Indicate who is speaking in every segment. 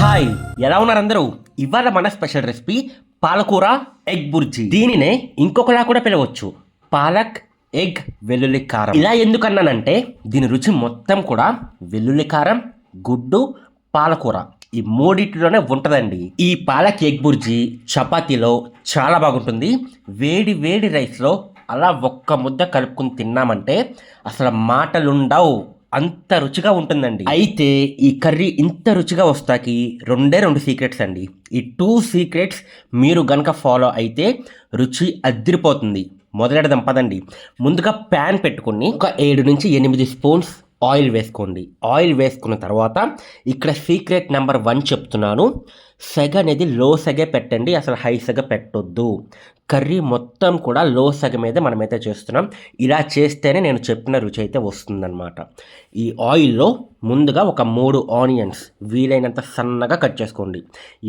Speaker 1: Hi ఎలా ఉన్నారు అందరూ? ఇవాళ మన స్పెషల్ రెసిపీ పాలకూర ఎగ్ బుర్జీ. దీనినే ఇంకొకలా కూడా పిలవచ్చు. పాలక్ ఎగ్ వెల్లుల్లి కారం. ఇలా ఎందుకన్నానంటే దీని రుచి మొత్తం కూడా వెల్లుల్లి కారం గుడ్డు పాలకూర. ఈ మూడింటిలోనే ఉంటుందండి. ఈ పాలక్ ఎగ్ బుర్జీ చపాతీలో చాలా బాగుంటుంది. వేడి వేడి రైస్లో అలా ఒక్క ముద్ద కలుపుకుని తిన్నామంటే అసలు మాటలుండవు. అంత రుచిగా ఉంటుందండి. అయితే ఈ కర్రీ ఇంత రుచిగా వస్తాకి రెండే రెండు సీక్రెట్స్ అండి. ఈ టూ సీక్రెట్స్ మీరు గనక ఫాలో అయితే రుచి అదిరిపోతుంది. మొదలెడదాం పదండి. ముందుగా ప్యాన్ పెట్టుకుని ఒక ఏడు నుంచి ఎనిమిది స్పూన్స్ ఆయిల్ వేసుకోండి. ఆయిల్ వేసుకున్న తర్వాత ఇక్కడ సీక్రెట్ నెంబర్ వన్ చెప్తున్నాను. సెగ అనేది లో సెగే పెట్టండి అసలు హై సెగ పెట్టొద్దు. కర్రీ మొత్తం కూడా లో సెగ మీద మనమైతే చేస్తున్నాం. ఇలా చేస్తేనే నేను చెప్పిన రుచి అయితే వస్తుందన్నమాట. ఈ ఆయిల్లో ముందుగా ఒక మూడు ఆనియన్స్ వీలైనంత సన్నగా కట్ చేసుకోండి.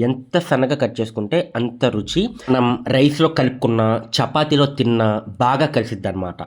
Speaker 1: ఎంత సన్నగా కట్ చేసుకుంటే అంత రుచి మనం రైస్లో కలుపుకున్న చపాతీలో తిన్న బాగా కలిసిద్ది అనమాట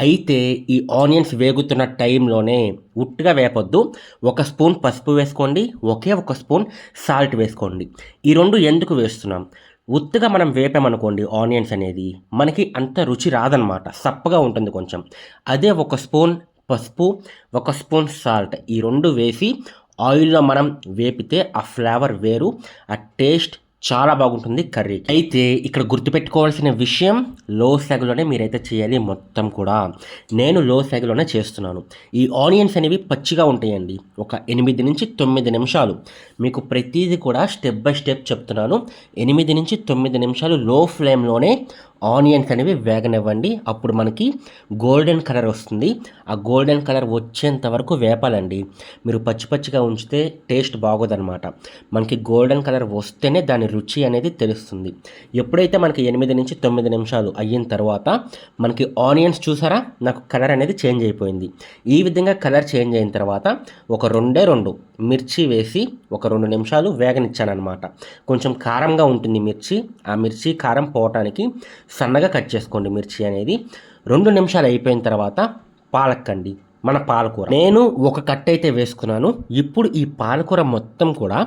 Speaker 1: అయితే ఈ ఆనియన్స్ వేగుతున్న టైంలోనే ఉట్టుగా వేపొద్దు. ఒక స్పూన్ పసుపు వేసుకోండి. ఒకే ఒక స్పూన్ సాల్ట్ వేసుకోండి. ఈ రెండు ఎందుకు వేస్తున్నాం? ఉత్తిగా మనం వేపామనుకోండి ఆనియన్స్ అనేది మనకి అంత రుచి రాదనమాట సప్పగా ఉంటుంది కొంచెం. అదే ఒక స్పూన్ పసుపు ఒక స్పూన్ సాల్ట్. ఈ రెండు వేసి ఆయిల్లో మనం వేపితే ఆ ఫ్లేవర్ వేరు ఆ టేస్ట్ చాలా బాగుంటుంది కర్రీ. అయితే ఇక్కడ గుర్తుపెట్టుకోవాల్సిన విషయం లో సెగలోనే మీరైతే చేయాలి మొత్తం కూడా. నేను లో సెగలోనే చేస్తున్నాను. ఈ ఆనియన్స్ అనేవి పచ్చిగా ఉంటాయండి. ఒక ఎనిమిది నుంచి తొమ్మిది నిమిషాలు. మీకు ప్రతిదీ కూడా స్టెప్ బై స్టెప్ చెప్తున్నాను. ఎనిమిది నుంచి తొమ్మిది నిమిషాలు లో ఫ్లేమ్లోనే ఆనియన్స్ అనేవి వేగనివ్వండి. అప్పుడు మనకి గోల్డెన్ కలర్ వస్తుంది. ఆ గోల్డెన్ కలర్ వచ్చేంత వరకు వేపాలండి. మీరు పచ్చి పచ్చిగా ఉంచితే టేస్ట్ బాగోదన్నమాట. మనకి గోల్డెన్ కలర్ వస్తేనే దాని రుచి అనేది తెలుస్తుంది. ఎప్పుడైతే మనకి ఎనిమిది నుంచి తొమ్మిది నిమిషాలు అయిన తర్వాత మనకి ఆనియన్స్ చూసారా? నాకు కలర్ అనేది చేంజ్ అయిపోయింది. ఈ విధంగా కలర్ చేంజ్ అయిన తర్వాత ఒక రెండే రెండు మిర్చి వేసి ఒక రెండు నిమిషాలు వేగనిచ్చానమాట కొంచెం కారంగా ఉంటుంది మిర్చి. ఆ మిర్చి కారం పోవటానికి సన్నగా కట్ చేసుకోండి మిర్చి అనేది. రెండు నిమిషాలు అయిపోయిన తర్వాత పాలక్కండి. మన పాలకూర. నేను ఒక కట్ అయితే వేసుకున్నాను. ఇప్పుడు ఈ పాలకూర మొత్తం కూడా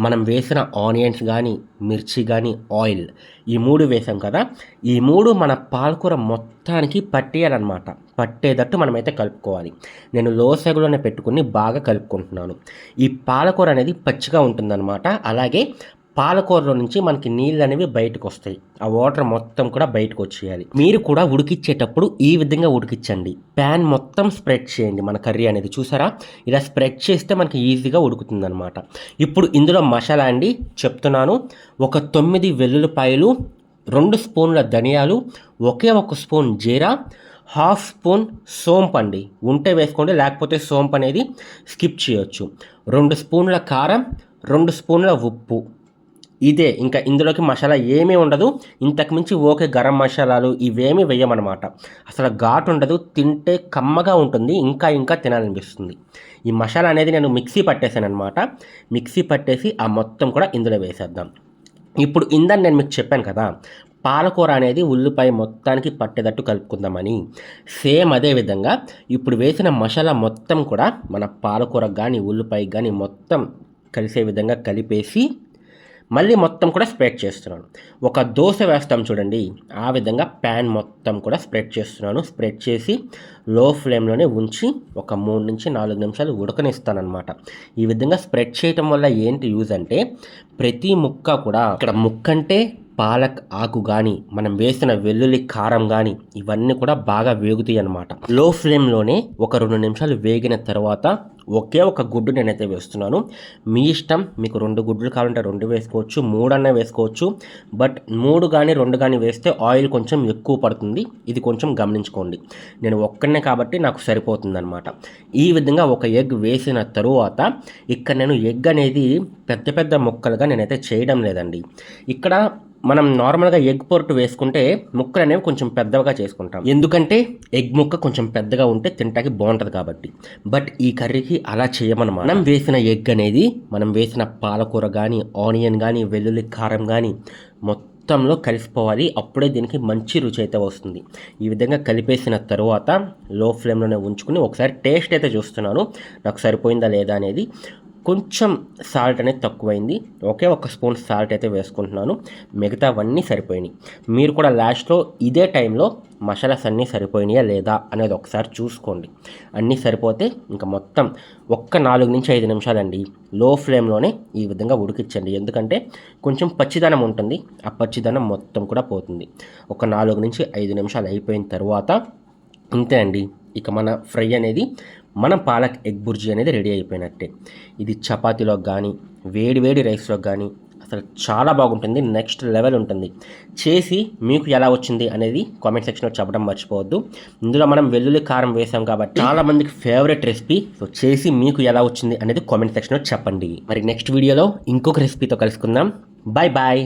Speaker 1: మనం వేసిన ఆనియన్స్ కానీ మిర్చి కానీ ఆయిల్ ఈ మూడు వేసాం కదా. ఈ మూడు మన పాలకూర మొత్తానికి పట్టేయాలన్నమాట. పట్టేటట్టు మనమైతే కలుపుకోవాలి. నేను లో సెగలోనే పెట్టుకుని బాగా కలుపుకుంటున్నాను. ఈ పాలకూర అనేది పచ్చిగా ఉంటుందన్నమాట. అలాగే పాలకూరలో నుంచి మనకి నీళ్ళు అనేవి బయటకు వస్తాయి ఆ వాటర్ మొత్తం కూడా బయటకు వచ్చేయాలి మీరు కూడా ఉడికిచ్చేటప్పుడు ఈ విధంగా ఉడికించండి. ప్యాన్ మొత్తం స్ప్రెడ్ చేయండి మన కర్రీ అనేది చూసారా? ఇలా స్ప్రెడ్ చేస్తే మనకి ఈజీగా ఉడుకుతుందన్నమాట. ఇప్పుడు ఇందులో మసాలా అండి చెప్తున్నాను. ఒక తొమ్మిది వెల్లుల్లిపాయలు రెండు స్పూన్ల ధనియాలు ఒకే ఒక స్పూన్ జీరా హాఫ్ స్పూన్ సోంపు అండి. ఉంటే వేసుకోండి లేకపోతే సోంపు అనేది స్కిప్ చేయొచ్చు. రెండు స్పూన్ల కారం రెండు స్పూన్ల ఉప్పు. ఇదే ఇంకా ఇందులోకి మసాలా ఏమీ ఉండదు. ఇంతకుమించి ఓకే గరం మసాలాలు ఇవేమీ వేయమన్నమాట. అసలు ఘాటు ఉండదు తింటే కమ్మగా ఉంటుంది ఇంకా ఇంకా తినాలనిపిస్తుంది. ఈ మసాలా అనేది నేను మిక్సీ పట్టేశాను అనమాట మిక్సీ పట్టేసి ఆ మొత్తం కూడా ఇందులో వేసేద్దాం. ఇప్పుడు ఇందని నేను మీకు చెప్పాను కదా పాలకూర అనేది ఉల్లిపాయ మొత్తానికి పట్టేటట్టు కలుపుకుందామని. సేమ్ అదే విధంగా ఇప్పుడు వేసిన మసాలా మొత్తం కూడా మన పాలకూర కానీ ఉల్లిపాయ కానీ మొత్తం కలిసే విధంగా కలిపేసి మళ్ళీ మొత్తం కూడా స్ప్రెడ్ చేస్తున్నాను. ఒక దోశ వేస్తాం చూడండి. ఆ విధంగా ప్యాన్ మొత్తం కూడా స్ప్రెడ్ చేస్తున్నాను. స్ప్రెడ్ చేసి లో ఫ్లేమ్లోనే ఉంచి ఒక మూడు నుంచి నాలుగు నిమిషాలు ఉడకనిస్తానమాట ఈ విధంగా స్ప్రెడ్ చేయటం వల్ల ఏంటి యూజ్ అంటే ప్రతి ముక్క కూడా ఇక్కడ ముక్క అంటే పాలక్ ఆకు కానీ మనం వేసిన వెల్లుల్లి కారం కానీ ఇవన్నీ కూడా బాగా వేగుతాయి అన్నమాట. లో ఫ్లేమ్లోనే ఒక రెండు నిమిషాలు వేగిన తర్వాత ఒకే ఒక గుడ్డు నేనైతే వేస్తున్నాను. మీ ఇష్టం మీకు రెండు గుడ్లు కావాలంటే రెండు వేసుకోవచ్చు మూడు అన్న వేసుకోవచ్చు బట్ మూడు కానీ రెండు కానీ వేస్తే ఆయిల్ కొంచెం ఎక్కువ పడుతుంది. ఇది కొంచెం గమనించుకోండి. నేను ఒక్కనే కాబట్టి నాకు సరిపోతుంది అనమాట ఈ విధంగా ఒక ఎగ్ వేసిన తరువాత ఇక్కడ నేను ఎగ్ అనేది పెద్ద పెద్ద ముక్కలుగా నేనైతే చేయడం లేదండి. ఇక్కడ మనం నార్మల్గా ఎగ్ పొరటు వేసుకుంటే ముక్కలు అనేవి కొంచెం పెద్దగా చేసుకుంటాం. ఎందుకంటే ఎగ్ ముక్క కొంచెం పెద్దగా ఉంటే తింటాకి బాగుంటుంది కాబట్టి. బట్ ఈ కర్రీకి అలా చేయమన్నమాట. మనం వేసిన ఎగ్ అనేది మనం వేసిన పాలకూర కానీ ఆనియన్ కానీ వెల్లుల్లి కారం కానీ మొత్తంలో కలిసిపోవాలి. అప్పుడే దీనికి మంచి రుచి అయితే వస్తుంది. ఈ విధంగా కలిపేసిన తర్వాత లో ఫ్లేమ్లోనే ఉంచుకుని ఒకసారి టేస్ట్ అయితే చూస్తున్నాను. నాకు సరిపోయిందా లేదా అనేది కొంచెం సాల్ట్ అనేది తక్కువైంది. ఒకే ఒక స్పూన్ సాల్ట్ అయితే వేసుకుంటున్నాను. మిగతావన్నీ సరిపోయినాయి. మీరు కూడా లాస్ట్లో ఇదే టైంలో మసాలాస్ అన్నీ సరిపోయినాయా లేదా అనేది ఒకసారి చూసుకోండి. అన్నీ సరిపోతే ఇంకా మొత్తం ఒక్క నాలుగు నుంచి ఐదు నిమిషాలండి. లో ఫ్లేమ్లోనే ఈ విధంగా ఉడికించండి. ఎందుకంటే కొంచెం పచ్చిదనం ఉంటుంది. ఆ పచ్చిదనం మొత్తం కూడా పోతుంది. ఒక నాలుగు నుంచి ఐదు నిమిషాలు అయిపోయిన తర్వాత అంతే అండి. ఇక మన ఫ్రై అనేది మనం పాలక్ ఎగ్ బుర్జీ అనేది రెడీ అయిపోయినట్టే. ఇది చపాతీలో కానీ వేడి వేడి కానీ అసలు చాలా బాగుంటుంది. నెక్స్ట్ లెవెల్ ఉంటుంది. చేసి మీకు ఎలా వచ్చింది అనేది కామెంట్ సెక్షన్లో చెప్పడం మర్చిపోవద్దు. ఇందులో మనం వెల్లుల్లి కారం వేసాం కాబట్టి చాలా మందికి ఫేవరెట్ రెసిపీ. సో చేసి మీకు ఎలా వచ్చింది అనేది కామెంట్ సెక్షన్లో చెప్పండి. మరి నెక్స్ట్ వీడియోలో ఇంకొక రెసిపీతో కలుసుకుందాం. Bye bye